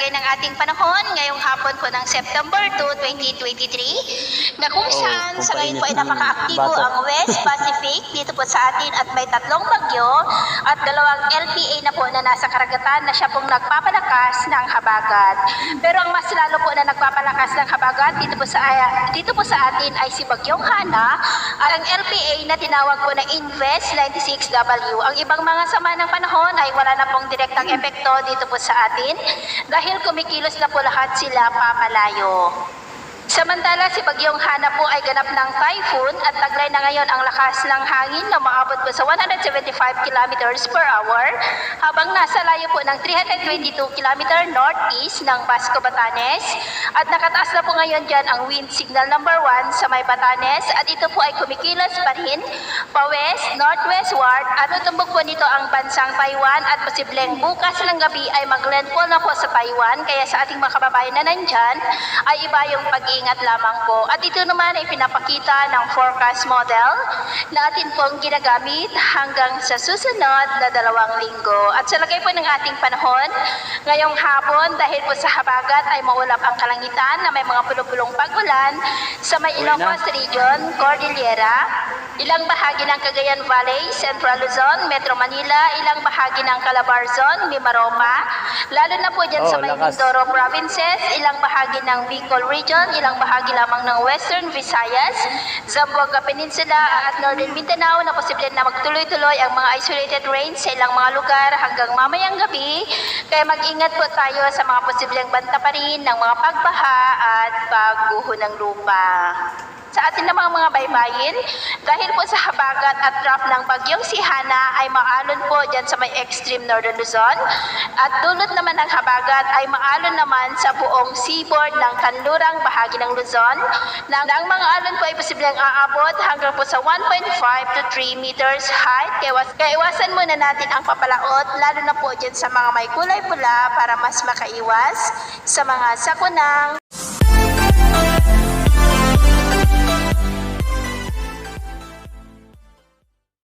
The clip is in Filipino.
lagay ng ating panahon ngayong hapon po ng September 2, 2023 na kung Oo, saan kung sa ngayon po ay napaka-aktibo ang West Pacific dito po sa atin at may tatlong bagyo at dalawang LPA na po na nasa karagatan na siya pong nagpapalakas ng habagat. Pero ang mas lalo po na nagpapalakas ng habagat dito po sa dito po sa atin ay si Bagyong Hana at ang LPA na tinawag po na Invest 96W. Ang ibang mga sama ng panahon ay wala na pong direktang epekto dito po sa atin dahil kumikilos na po lahat sila papalayo. Samantala, si Bagyong Hana po ay ganap ng typhoon at taglay na ngayon ang lakas ng hangin na maabot po sa 175 kilometers per hour habang nasa layo po ng 322 kilometer northeast ng Basco, Batanes. At nakataas na po ngayon dyan ang wind signal number 1 sa may Batanes. At ito po ay kumikilos pa rin pa-west, northwestward at tutumbog po nito ang bansang Taiwan. At posibleng bukas ng gabi ay mag-landfall na po sa Taiwan. Kaya sa ating mga kababayan na nandyan ay iba yung pag-iingat lamang po. At ito naman ay pinapakita ng forecast model na atin pong ginagamit hanggang sa susunod na dalawang linggo. At sa lagay po ng ating panahon, ngayong hapon dahil po sa habagat ay maulap ang kalangitan na may mga pulong-pulong pag-ulan sa may. Ilocos Region, Cordillera, ilang bahagi ng Cagayan Valley, Central Luzon, Metro Manila, ilang bahagi ng Calabar Zone, Mimaropa, lalo na po dyan Oh, sa may. Mindoro Provinces, ilang bahagi ng Bicol Region, ilang bahagi lamang ng Western Visayas, Zamboanga Peninsula at Northern Mindanao na posible na magtuloy-tuloy ang mga isolated rains sa ilang mga lugar hanggang mamayang gabi. Kaya mag-ingat po tayo sa mga posibleng banta pa rin ng mga pagbaha at pagguho ng lupa sa atin namang mga baybayin. Dahil po sa habagat at trap ng bagyong si Hana ay maalon po dyan sa may extreme northern Luzon. At dulot naman ng habagat ay maalon naman sa buong seaboard ng kanlurang bahagi ng Luzon na ang mga alon po ay posibleng aabot hanggang po sa 1.5 to 3 meters height. Kaya, kaya iwasan muna natin ang papalaot lalo na po dyan sa mga may kulay pula para mas makaiwas sa mga sakunang